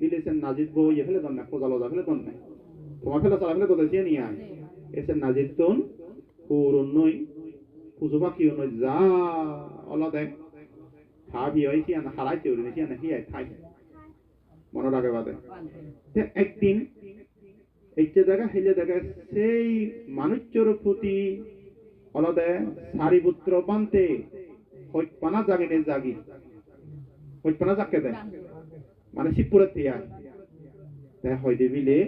বিলেছেন নাজিদ বউ ইয়ে ফেলে দন না কোজা লজা ফেলে দন না তোমার ফেলে চালা ফেলে দোদেছিয়ে নিয়ে আয়। এসে নাজিদ তুন পুরন নই পুজো বাকি নই যা অলা দেখ। খাবি হয় কি আনা হারাই চৌরি নাকি আনা হিয়াই খাই। মনে রাখে বাদে। একদিন এইটা দেখা হেলে দেখা, সেই মানুষের প্রতি অলদে বানতে হইপানা জাগিনে জাগি হইপানা জাগকে দেয় মানে শিবপুরের তিয়া তাই হইতে বিলে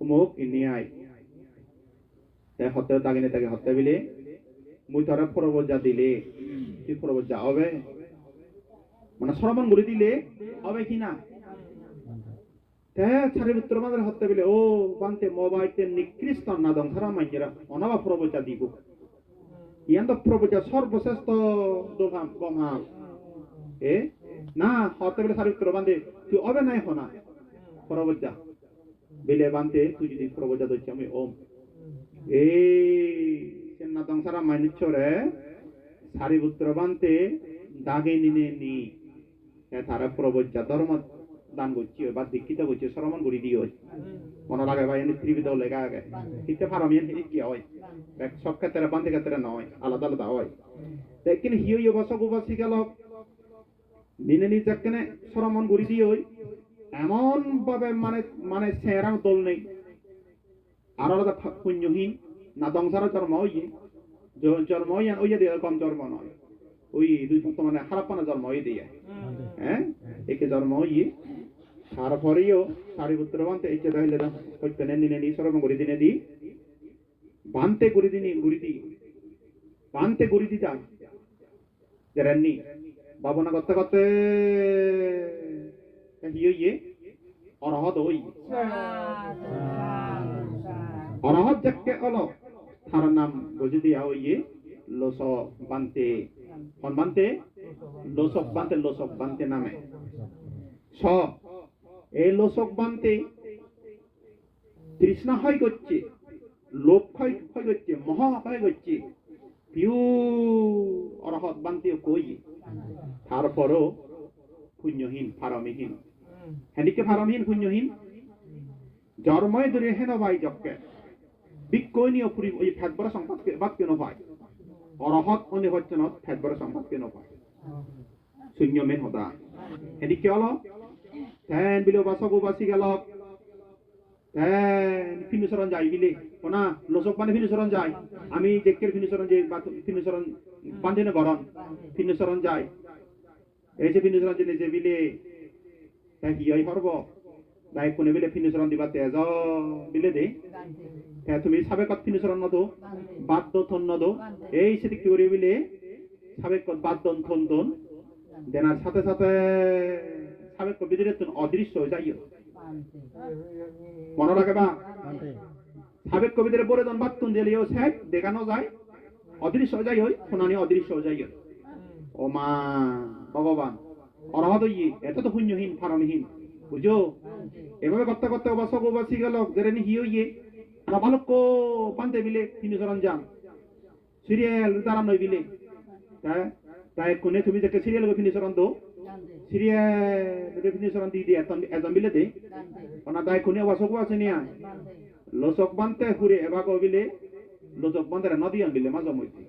অমুক ইনি আই তাই হতে দাগিনে তাকে হতে বিলে মুই তোরা ফরবজা দিলে, তুই ফরবজা হবে। মানে সরমন করে দিলে হবে কি না? ছাড়ি ভিতর মাঝে হতে বিলে ও বানতে মোবাইলতে নিকৃষ্ট না দং সারা মাইজেরা অনাবা ফরবজা দিব। ইয়ান তো ফরবজা সর্বশ্রেষ্ঠ দোকান কমাল এ? ছাড়ি ভিতর বান্ধে তুই হবে নাই হনা। ফরবজা বিলে বানতে তুই যদি ফরবজা দইছি আমি ওম। এই চেন্না দংসারা মাইনুচ্ছরে সারিপুত্র বানতে দাগে নিনে নি। এ তারা প্রবজ্জা ধর্ম দান করছি বা দীক্ষিত করছে শ্রমণ করি দিয়ে মনে লাগে ভাই, এনে ত্রিবিধ লেখা আগে। কিন্তু ফারামিয়ান হিনি কি হয়? সব ক্ষেত্রে বান্ধে ক্ষেত্রে নয়, আলাদা আলাদা হয়। দেখেন হিও বসক উপাসী গেল দিনে নিজে কেনে শ্রমণ করি দিয়ে ওই এমন ভাবে মানে মানে সেরাং দল নেই। আর আলাদা পুণ্যহীন, না দংসার জন্ম হইয়ে জন্ম হইয়া ওই দিয়ে কম জন্ম নয়। ওই দুই মানে খারাপ পানা জন্ম হয়ে দিয়ে হ্যাঁ? একে জন্ম হইয়ে তারপরেও সারিপুত্র বানতে, এই যে হইলে হইতে নেনি নেনি সরম করে দিনে দি। বানতে করে দিনি, গুড়ি দি। বানতে গুড়ি দিতা জেরান্নি বাবনা করতে করতে হিয়ে ইয়ে অরহত হই অরহত যাকে অলো তার নাম বুঝে দিয়া হইয়ে লোস বানতে কোন বানতে লোসক বানতে লোসক বানতে নামে স এই লোসক বানতে তৃষ্ণা হয় করছে লোভ হয় হয় করছে মহ হয় করছে পিউ অরহত বানতে কই তারপরও পুণ্যহীন ফারমিহীন হেদিকে ফারমিহীন পুণ্যহীন? জন্মই ধরে হেন ভাই জককে বিকৈনীয় পুরি ওই ফেটবর সম্পদ বাদ কেন পায় অরহত অনিবচনত ফেটবর সম্পদ কেন পায় শূন্য মেন হতা। এদিকে হলো? তেন বিলো বাসক বাসি গেল। তেন ফিনুসরণ যাই বিলে। কোনা লসক মানে ফিনুসরণ যাই। আমি জেকের ফিনুসরণ যে ফিনুসরণ বান্ধে না গরম ফিনুসরণ যাই। এই যে বিলে, তাই কি হয় হরব তাই কোনে বিলে ফিনুসরণ দিবা তেজ বিলে দে। হ্যাঁ তুমি সাবেকত ফিনুসরণ নদো, বাদ্য থন নদো। এই সেটি কি করে বিলে সাবেকত বাদ্যন থন দন দেনার সাথে সাথে সাবেক বিদিরে তুন অদৃশ্য হয়ে যাইও। মনে রাখে বা? সাবেক কবিদের পরে দন বাত্তুন দিলেও শেখ দেখানো যায়। অদৃশ্য হয়ে যাই হই শুনানি অদৃশ্য হয়ে যাই ও মা ভগবান, অরহত ইয়ে এত তো পুণ্যহীন ফারণহীন বুঝো? এভাবে করতে করতে অবাসক অবাসী গেল জেরেনি হিও ইয়ে আমরা ভালো কো, পান্তে বিলে তিনি সরঞ্জাম সিরিয়াল তারা নই বিলে তাই তাই কোনে তুমি দেখে সিরিয়াল গো ফিনিশরন দো। সিরিয়াল ফিনিশরন দি দি এতন এজন বিলে দে। ওনা তাই কোনে অবাসক আছে নিয়া। লসক বানতে হুরে এবা গো বিলে লসক বানতে নদী আন বিলে মাঝে মধ্যে।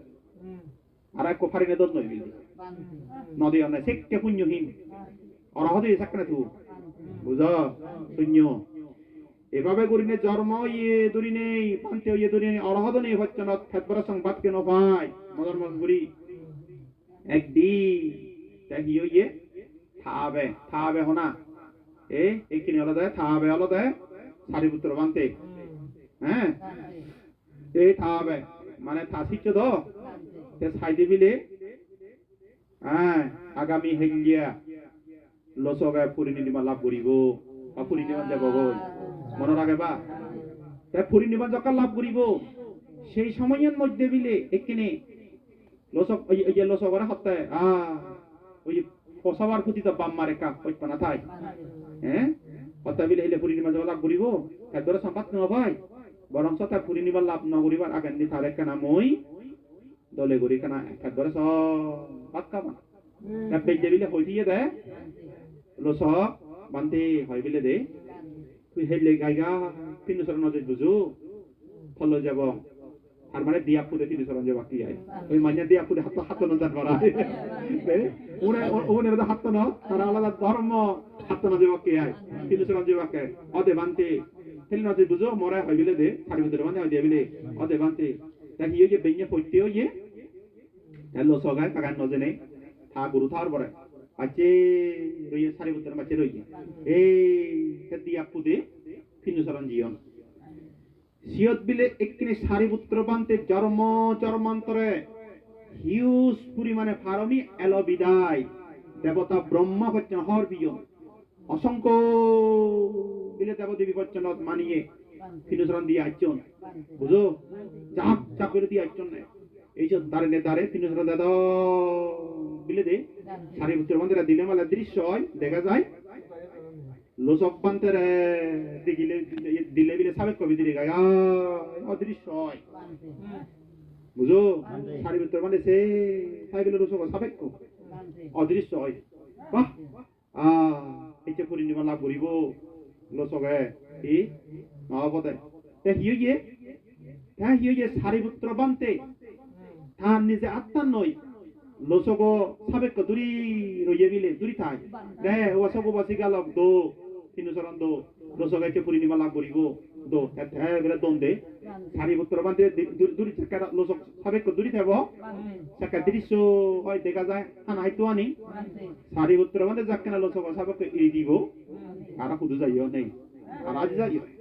আর এক ফারি নে দত নই বিলে নদী আন সেকে পুণ্যহীন অরহদি সাকনা তু বুঝ? শূন্য। এভাবে করিনে জন্ম ইয়ে দূরি নেই, পান্তে ইয়ে দূরি নেই অরহদ নেই হচ্ছে না, ফেতবর সংবাদ কেন পাই মদন মজবুরি। একদিন তাই কি ইয়ে থাবে থাবে হনা এ এইখিনি হলো দেয়, থাবে হলো দেয় সারিপুত্র বানতে হ্যাঁ? এই থাবে। মানে থাসিচ্ছ তে? সাইডে বিলে আগামী হেলিয়া লসগায় পরিণিমা লাভ করিব। বা পরিণিমা যাব গই মনে রাখে বা তাই পরিনির্বাণ যখন লাভ করিব। সেই সময়ের মধ্যে বিলে এখানে লসক ওই ওই যে লসকরা হত্যায় আ, ওই যে পসাবার প্রতি তো বাম মারে কাপ ওই পানা থাই হ্যাঁ হত্যা বিলে হইলে পরিনির্বাণ যখন লাভ করিব। একদরে সম্পাদ ন ভাই বরং সতা পরিনির্বাণ লাভ ন করিবার আগে নি তারে কেনা মই দলে গরি কেনা একদরে সব কামা তার পেজে বিলে হইতিয়ে দেয় লসক বান্তে হয় বিলে দে তুই হেলে গাইগা পিনু সরণ নজর বুঝু ফলো যাব আর মানে দিয়া পুরে পিনু সরণ যাব কি আই ওই মাঝে দিয়া পুরে হাত হাত নজার করা উনে উনে মধ্যে হাত ন তারা আলাদা ধর্ম হাত ন যাব কি আই পিনু সরণ যাব কে অদে বান্তে হেলে নজর বুঝু মরে হয় বিলে দে সারি ভিতরে মানে হয় দিয়ে বিলে অদে বান্তে তা হিয়ে যে বেঞ্জে পড়তে হইয়ে hello sogai kagan no jene tha guru thar bore ache roye sari butter mache roye ei hedi apude pinu saran jion সিয়ত বিলে একখানে সারিপুত্র বান্তে জন্ম জন্মান্তরে হিউজ পরিমাণে ফারমি এলো বিদায় দেবতা ব্রহ্মা হচ্ছেন হর বিয়ন অসংখ্য বিলে দেবদেবী হচ্ছেন মানিয়ে ফিনুসরণ দিয়ে আইচন বুঝো? চাপ চাপ করে দিয়ে আইচন না। এইসব দাঁড়ে নে দাঁড়ে ফিনুসরণ দাদা বিলে দে। সারিপুত্র বান্তেরা দিলে মালা দৃশ্য হয়, দেখা যায়। লোসব বান্তেরা দেখিলে দিলে বিলে সাবেক কবি দিলে গায়। অদৃশ্য হয়। বুঝো? সারিপুত্র মানে সে সাইবিলে লোসব সাবেক অদৃশ্য হয়। বাহ! আ, এইচে পূর্ণিমা লাভ করিব। 나오거든. 내 여기에 다 여기에 사리부터 반때 다 니제 아탄 노이 로서고 사백거 둘이로 예비래 둘이 타. 네, 와서고 바시갈람 도 피누사람도 로서가 이렇게 뿌리니 말랑 버리고 도 대대 그래 돈데 사리부터 반때 둘이 착가 로서 사백거 둘이 되고 착가 드리쇼 어이 내가 자 하나 할 또하니 사리부터 반때 작게나 로서가 사백거 이리 디고 알아 고도 자요 네. 알아 자요.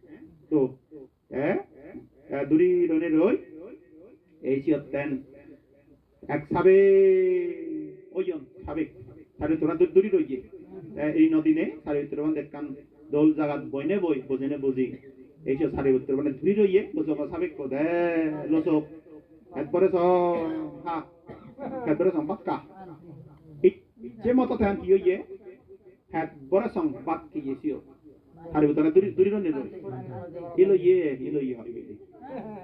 এই চিয়তেন এক সাবে ওজন সাবে সারে তোরা দুরি রই গে এই নদীনে সারে উত্তরবন দেখান দোল জাগাত বইনে বই বোঝেনে বুঝি এই সব সারে উত্তরবনে ধুরি রইয়ে লোচক সাবে কোদে লোচক একবারে স হা একবারে সং বাক্কা যে মতো তেন কি হইয়ে একবারে সং বাক্কি ইয়েসিও সারে উত্তরে দুরি দুরি রই ইলো ইয়ে ইলো ইয়ে হয় বেলি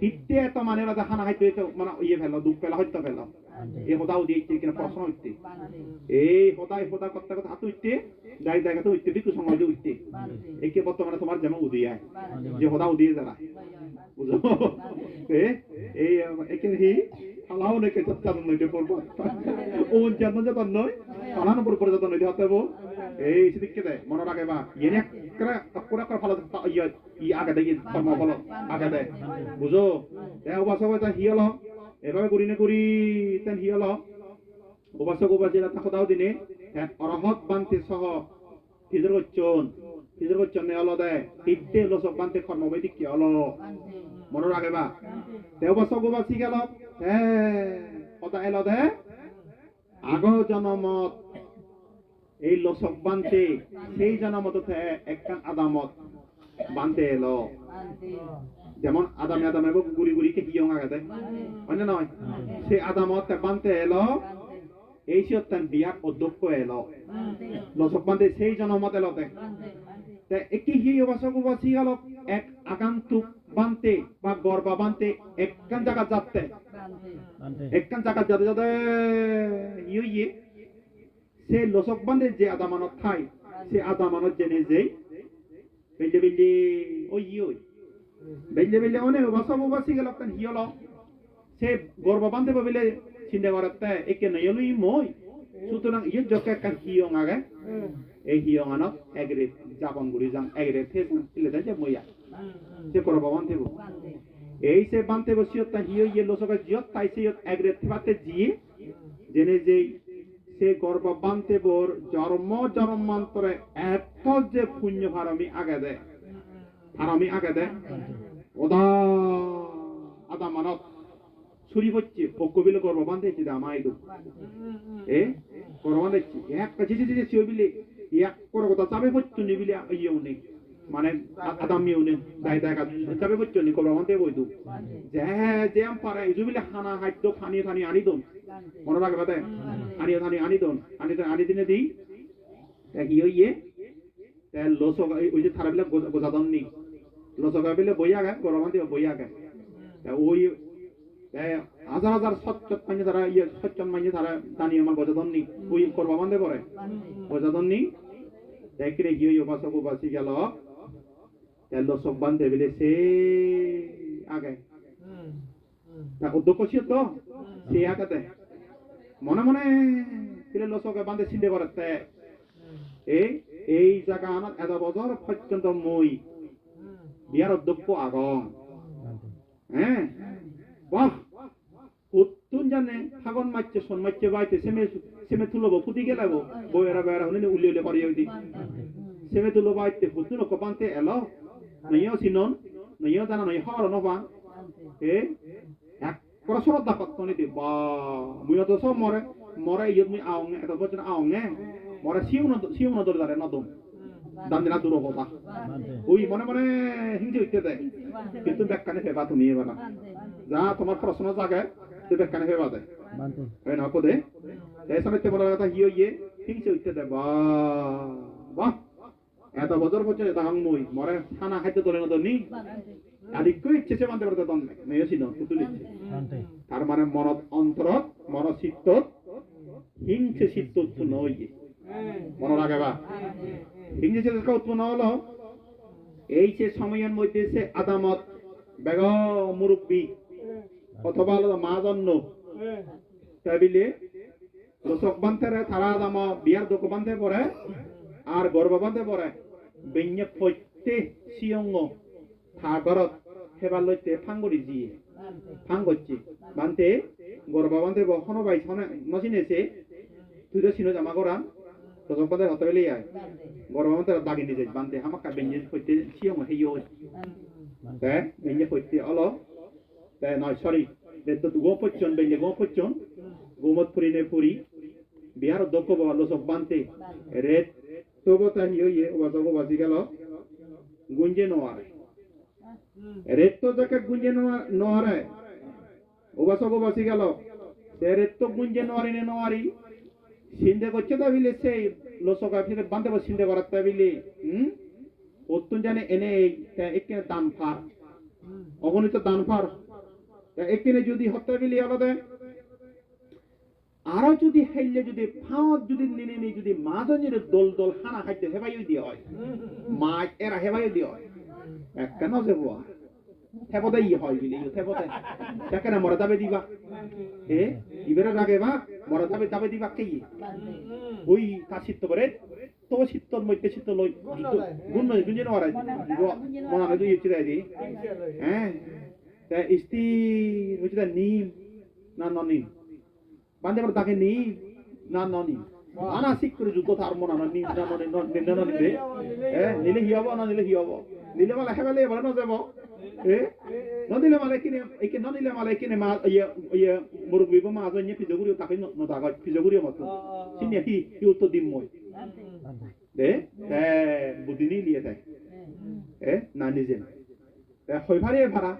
হিতে এত মানে ওরা হয়তো এত মানে ইয়ে ফেলো দুঃখ ফেলা হয়তো ফেলো এই সদাও দিয়ে কিনা প্রশ্ন উঠতে এই সদাই সদা করতে করতে হাত উঠতে যাই জায়গাতে উঠতে বিকু দিয়ে উঠতে একে বর্তমানে তোমার যেমন উদিয়ায় যে সদা উদিয়ে যারা। বুঝো? এই একে হি হালাও নেকে চত্তার নইতে পড়ব। ও জানো যে তন্ন পালানো পর পর যতন নইতে হতে এই সিদিকে দে মনে রাখে বা ইয়ে করে করে ফলো ইয়ে ই আগে দে কর্ম ফলো আগে দে বুঝো তে উপাসক এটা হিয়ল এভাবে করি না করি তেন হিয়ল উপাসক উপাসীরা তা সদাও দিনে। অরহত বান্তে সহ ফিজর গচ্ছন ফিজর গচ্ছন নে অল দে ইতে লসক বান্তে কর্মবৈদিক কি অল মনে রাখে বা। তে উপাসক উপাসী গেল। হে কথা এল দে। আগ জনমত এই লসক বান্তে, সেই জনমত একখান আদামত বান্তে। এলো যেমন আদামে আদামে গুড়ি গুড়ি কে হিয়ং আগাতে? অন্য নয়। সে আদামত বান্তে। এলো এই সত্যান বিয়াক অধ্যক্ষ এলো লসক বান্তে সেই জনমত এলোতে তে একি হি উপাসক উপাসী হলো এক আকান্তুক বান্তে বা গর্বা বান্তে একখান জায়গা যাতে একখান জায়গা যাতে যাতে ইয়ে ইয়ে। সে লসক বান্ধে যে আদামানত খায় সে আদামানত জেনে যেই বেলে বেলে ওই ওই। বেলে বেলে অনে বাসব বাসি গেল কান হিয়ল সে গর্ব বান্ধে বলে চিন্তা করতে একে নয়লো ই মই? সুতরাং ইয়ে জকে কান হিয়ং আগে। এই হিয়ং আনত এগরে জাপান গুড়ি যাং এগরে ফেস ইলে যে মইয়া। সে গর্ব বান্ধে এই সে বান্ধে বসিয়ত তা হিয় ইয়ে লসক জিয়ত তাই সে এগরে থেবাতে জিয়ে জেনে যেই সে গর্ভ বানতে বোর জন্ম জন্মান্তরে এত যে পুণ্য হারামি আগে দেয় হারামি আগে দেয় ওদা আদা মানত ছুরি হচ্ছে পক্ষ বিলে গর্ভ বান্ধেছি দা এ গর্ভ বান্ধেছি এক কাছে যে যে সিও বিলে এক করে কথা চাবে হচ্ছে নি বিলে ইয়েও নেই মানে আদাম নেই দাই দাই কাজ চাবে হচ্ছে নি? গর্ভ বান্ধে বইদু যে যে আম পারে ইজু বিলে খানা খাদ্য পানি থানি আনি দন। মনে রাখবে বাদে আনি থানি আনি দন। আনি আনি দিনে দিই তা কি হইয়ে তা লসক ওই যে থারা বিলাক গোজা দন নি। লসক বিলে বইয়া গায় গর্ভ বান্ধে বইয়া গায় তা ওই হাজার হাজার সচ্চত মাইনে তারা ইয়ে সচ্চত মাইনে তারা দানি আমার গজা দন নি। ওই করবা বান্ধে পরে গজা দন নি। দেখলে গিয়ে উপাসক উপাসী গেল। তেল সব বান্ধে বিলে সে আগে তা অধ্যক্ষ ছিল তো সে আগাতে মনে মনে তিলে লসকে বান্ধে চিন্তা করতে এই এই জায়গা আনাত এত বছর পর্যন্ত মই বিয়ার অধ্যক্ষ আগম হ্যাঁ বাহ উত্তুন জানে ফাগন মারছে সন মারছে বাইতে সেমে সেমে তুলব ফুটি গেলাব বইয়েরা বেড়া হলে উলি উলি করি দি সেমে তুলো বাইতে ফুতুন কপান্তে এলো নইও সিনন নইও জানা নই হর নবা এ এক করা শ্রদ্ধা কত নি দি বা মুই তো সব মরে মরে ইয়ত মুই আওং এত বচন আওং মরে সিউ ন সিউ ন দরে দারে নদম দান্দিনা দূর হবা ওই মনে মনে হিংসে হইতে দেয় কিন্তু ব্যাখ্যানে ফেবা তুমি এবার যা তোমার প্রশ্ন জাগে তুই ব্যাখ্যানে ফেবা দেয় এই নকো দে এই সময় তে বলা কথা হিও ইয়ে হিংসে হইতে দেয় বাহ বাহ এত বছর পর্যন্ত এটা মই মরে খানা খাইতে তোলে না নি? আদিকো ইচ্ছে সে মানতে পারতে দম মেয়ে ছিল তুলিছে তার মানে মনত অন্তরত মন হিংসে চিত্ত উৎপন্ন হইয়ে মনে রাখে বা। হিংসে চিত্ত উৎপন্ন হলো? এই যে সময়ের মধ্যে সে আদামত বেগ মুরব্বী অথবা হলো মাজন্য তাবিলে দশক বান্ধে তারা আদাম বিয়ার দোক বান্ধে পড়ে আর গর্ব বান্ধে পড়ে বেঞ্ঞে ফৈতে সিয়ঙ্গ থাগরত হেবার লইতে ফাঙ্গরি জিয়ে ফাং করছি বান্ধে গর্ব বান্ধে বহনো বাই নচিনেছে তুই তো চিনো জামা দশক বান্ধে হতে বেলে আয় গর্ব বান্ধে দাগি নিজে বান্ধে হামাকা বেঞ্ঞে ফৈতে সিয়ঙ্গ হেয় তে বেঞ্ঞে ফৈতে অলো নয় সরি গো পচ্চন বেঞ্ঞে গো পচ্চন গোমত ফুরি নে ফুরি বিহার দক্ষ বাবা লসক বানতে রেত তবো তা হিও ইয়ে ওবাসক ওবাসি গেল। গুঞ্জে নোয়ারে। রেত তো যাকে গুঞ্জে নোয়ারে ওবাসক ওবাসি গেল। সে রেত তো গুঞ্জে নোয়ারি নে নোয়ারি। সিন্ধে করছে তা বিলে সেই লসক ফিরে বানতে বস সিন্ধে করার তা বিলে। হুম? অত্যন্ত জানে এনে একে দান ফার। অগণিত দান ফার। এখানে যদি হত্যা বিলি আলাদা আরও যদি খাইলে যদি ফাঁত যদি নিনে নি যদি মাজনের দল দল হানা খাইতে হেবাইও দিয়ে হয়। মাছ এরা হেবাইও দিয়ে হয়। কেন যে বুয়া থেপতে ই হয় বিলি থেপতে সেখানে মরে যাবে দিবা। এ ইবেরে রাগে বা মরে যাবে যাবে দিবা কে ওই তা সিদ্ধ করে তো সিদ্ধর মধ্যে সিদ্ধ লই গুণ নয়। গুঞ্জে নয় মনে হয় তুই ইচ্ছে দেয় দি। হ্যাঁ। তা স্থির হচ্ছে নিম না তাকে নিম না ননিম আনা শিখ করে যুদ্ধ তার মনে না না না নিলে হি হব না নিলে হি হব নিলে মালে হেবালে এবার না যাব। নদিলে মালে কিনে একে নদিলে মালে কিনে মা ইয়ে ইয়ে মুরব্বী বা মা জন্য পিজগুরি তাকে নতা গয় পিজগুরি মত সিনে কি কি দিম মই? দে এ বুদিনি লিয়ে দেয় এ না নিজে। এ হইভারে ভাড়া।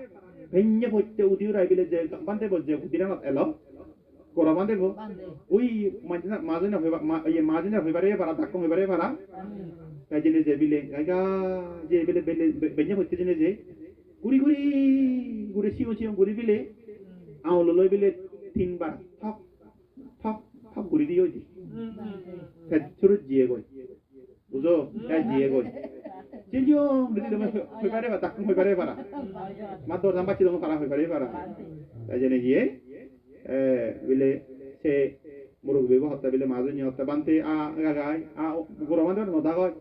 ভেঙে পড়তে উদিও রাইবিলে যে বান্ধে যে উদিরানত এলো। করা বান্ধে ওই মাজনা মাজনা হইবা ইয়ে মাজনা হইবারে পারা দাক্কম হইবারে পারা তাই জেনে যে বিলে গাইগা যে বিলে বেলে ভেঙে পড়তে জেনে যে গুড়ি গুড়ি গুড়ি সিও সিও গুড়ি বিলে আও লই বিলে তিনবার ঠক ঠক ঠক গুড়ি দিও দি ছোট জিয়ে গই বুঝো তাই জিয়ে গই 진정 우리들 회발해 봐 딱금 회발해 봐라 맞도 잠바치 너무 가라 회발해 봐라 তাই গিয়ে এ বিলে সে মুরগ বিব হত্যা বিলে মাজনি হত্যা বানতে আ গাগায় আ গরমাতে নদা গয়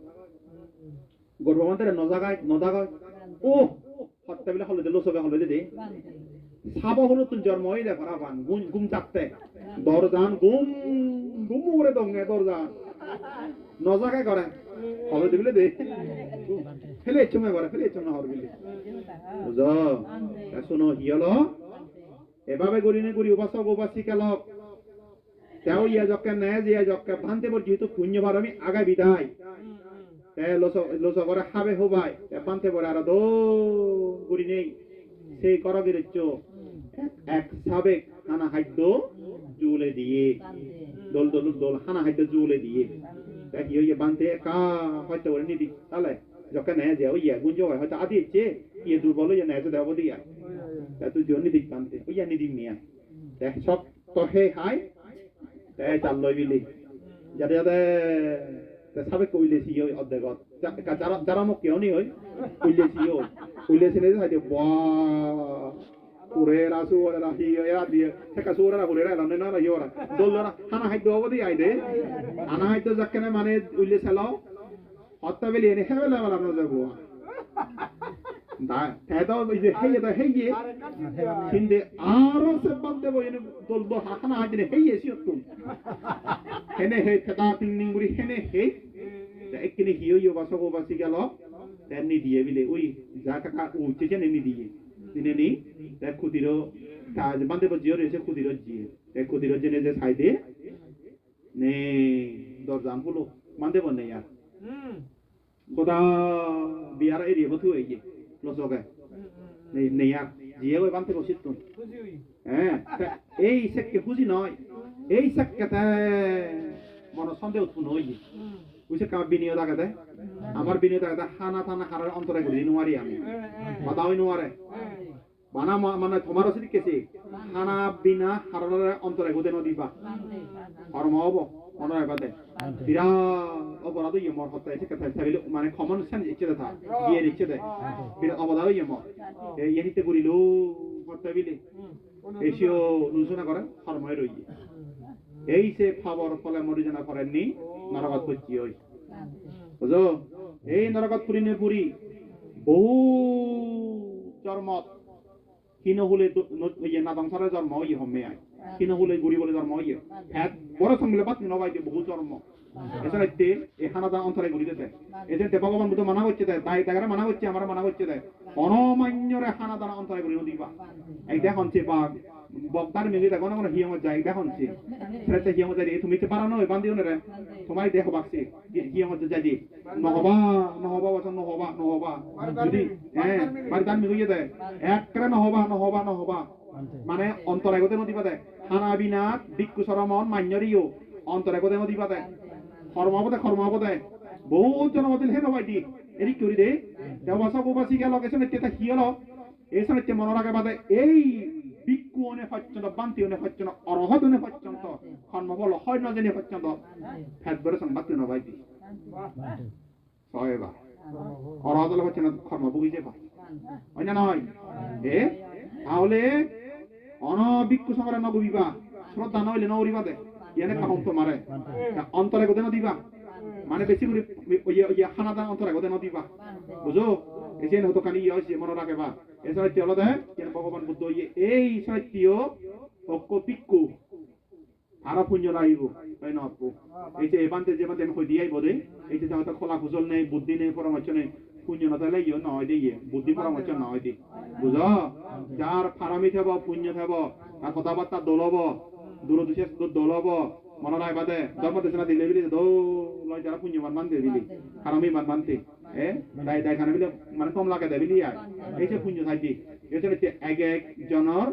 গরমাতে নদা গায় নদা গয় ও হত্যা বিলে হলদে লোসবে হলদে দে সাব হলো তুন জন্ম হইলে পারা বান গুম গুম চাপতে দরজান গুম গুম করে দঙ্গে দরজান নজাকে করে খবর দিবিলে দে ফেলে চুমে করে ফেলে চুমে হর বিলি বুঝো শুনো হিয়লো এভাবে গরিনে গরি উপাসক উপাসিকালক তেও ইয়া জক্কে নেয় যে ইয়া জক্কে ভান্তে বর যেহেতু পুণ্য ভারমি আগায় বিদায়। তে লোস লোস করে হবাই তে ভান্তে বর আর দো গুরি নেই। সেই কর গিরেচ্ছ এক সাবেক হানা খাদ্য জুলে দিয়ে। দোল দোল দোল হানা খাদ্য জুলে দিয়ে। তে কি ইয়ে ভান্তে কা হয়তো ওরে নিদি তাহলে জক্কে নেয় যে ওই ইয়া গুঞ্জ হয় হয়তো আদি ইচ্ছে ইয়ে দুর্বল ইয়ে নেয় দেব দিয়া ওই ইয়া নিদি মিয়া তে সব তো হে হাই, তে চাল লই বিলি। যাতে যাতে তে সাবেক কইলে সি ওই অর্ধেকত। যারা যারা মোক কেউ নি হই কইলে সি ওই। কইলে সি নেই হাইতে বা কুরে রাসু রাহি এরা দিয়ে থেকে সুরা না কুরে রা না না হানা হাইতে অবধি আইদে। হানা হাইতে যাকনে মানে উইলে সেলাও। হত্যা বেলি এনে হেবেলা বলা না যাব। হেয়ে হেয়ে আরও বইনে দলবো হানা হাইতে হেয়ে সিয়তুম হেনে হে তেদা তিন নিং বুড়ি হেনে হে। তা একনে হিও ইয়ো বাসো গো বাসি গেল। তেমনি দিয়ে বিলে ওই যা কাকা উঠছে যে নেমি দিয়ে। দিনে নি তা খুদিরো কাজ বান্দে বো জিও রয়েছে খুদিরো জিয়ে। তা খুদিরো জেনে যে সাইডে নে দরজাম হলো বান্দে বনে ইয়া গোদা বিয়ার এরিয়া বথু এই যে লসকে নেই নেই আর জিয়ে ওই বান্দে বসিত তো হ্যাঁ এই সেককে বুঝি নয় এই সেককে মন সন্দেহ উৎপন্ন হয়ে বুঝছে কার বিনিয়োগ আগে আমার বিনিয়োগ আগে হানা থানা হারার অন্তরে করি নোয়ারি আমি বাধা হই নোয়ারে বানা মানে তোমার ওসিদি কেসি হানা বিনা হারার অন্তরে গোদে নদী বা কর্ম হব বাদে। বিরাট অপরাধ ইয়ে মর হত্যা এসে কথা সাবিল মানে কমন সেন্স ইচ্ছে দেখা গিয়ে ইচ্ছে দেয় বিরাট অপরাধ ইয়ে মর। এই ইয়েনিতে করিল হত্যা বিলে। এসিও নুসনা করে। রইয়ে এই সে খাবার ফলে মরিজনা করেননি নরকত করছি ওই। বুঝো? এই নরকত পুরিনে পুরি। বহু জন্মত কিনো হলে ইয়ে না জন্ম ইয়ে হমে আয়। কিনো হলে গুড়ি বলে জন্ম ইয়ে হ্যাঁ বড় সঙ্গে বাত নবাই দিয়ে বহু জন্ম। এছাড়া এতে এ হানাদা অন্তরে গুড়ি দিতে এজেন্টে ভগবান বুদ্ধ মানা করছে দেয় তাই তাগারা মানা করছে আমার মানা করছে দেয় অনমান্যরে হানাদানা অন্তরে গুড়ি নদীবা এই দেখনছে বা বক্তার মিলি দেখো না কোনো হিয়মত যায়। দেখনছে সেটা হিয়মত যায় তুমি তো পারো নয় বান্দিও রে তোমার দেখো বাক্সে হিয়মত দি। নহবা নহবা, বচন, নহবা নহবা। যদি হ্যাঁ বাড়ি দান মিলিয়ে দেয় একরে নহবা নহবা নহবা। মানে অন্তরে গতে নদী পাতে হানা বিনা দিক্কু সরমন মান্যরিও অন্তরে গতে নদী পাতে কর্মপদে কর্মপদে বহুত জনমতিল হে নবাই দি এরি করি দে। দেবাসক উপাসী গেল এসনে তেতা হিয়ল এসনে তে মনে রাখে বাদে এই বিক্কু অনে পর্যন্ত বান্তি অনে পর্যন্ত অরহত অনে পর্যন্ত কর্মফল হয় না জেনে পর্যন্ত ফেট বড় সংবাদ নবাই দি। ছয়বা অরহত হচ্ছে না কর্ম বুঝিছে বা হয় না নয়? এ? তাহলে অনবিক্ষু সমরে নগবিবা শ্রদ্ধা নইলে নগরিবা দে। ইয়ানে কাহম তো মারে। অন্তরে গোদে নদিবা মানে বেশি করে ওই ওই অন্তরে গোদে নদিবা বুঝো? এই যে হতো কালি ইয়ে হয়েছে মনে রাখে বা। এই সাহিত্য হলো দেয় যেন ভগবান বুদ্ধ ইয়ে এই সাহিত্য অক্ক পিক্কু আরও পুণ্য লাগিব তাই না অপ্পু এই যে এবান্তে যে বান্তে কই দিয়াই বোধে এই যে হয়তো খোলা কুজল নেই বুদ্ধি নেই পরামর্শ নেই। পুণ্য না তাহলে ইয়ে নয় দিয়ে বুদ্ধি পরামর্শ নয় দি। বুঝো? যার ফারামি থাকব পুণ্য থাকব তার কথাবার্তা দলব দূরদৃশ্যে দলব মনে নাই বাদে ধর্ম দেশনা দিলে বিলি দো লয় যারা পুণ্যবান মানতে বিলি। ফারামি মান মানতে এ, তাই তাই খানে বিলে মানে কম লাগে দেয় আয় এই যে পুণ্য থাকি, এই হচ্ছে এক এক জনর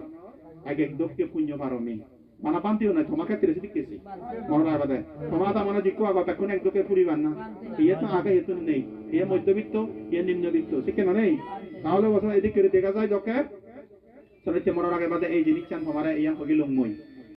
এক এক দোষকে পুণ্য ফারমি na thoma ka tiri sidik kesi মনে বাদে থমা তা মানে জিকো আগা বেকুন এক দোকে না। ইয়ে তো আগে নেই। ইয়ে মধ্যবিত্ত ইয়ে নিম্নবিত্ত। শিখে না নেই? তাহলে বছর এদিক দেখা যায় চলে মরার আগে বাদে এই জিনিস চান তোমার ইয়ান হগিল মই।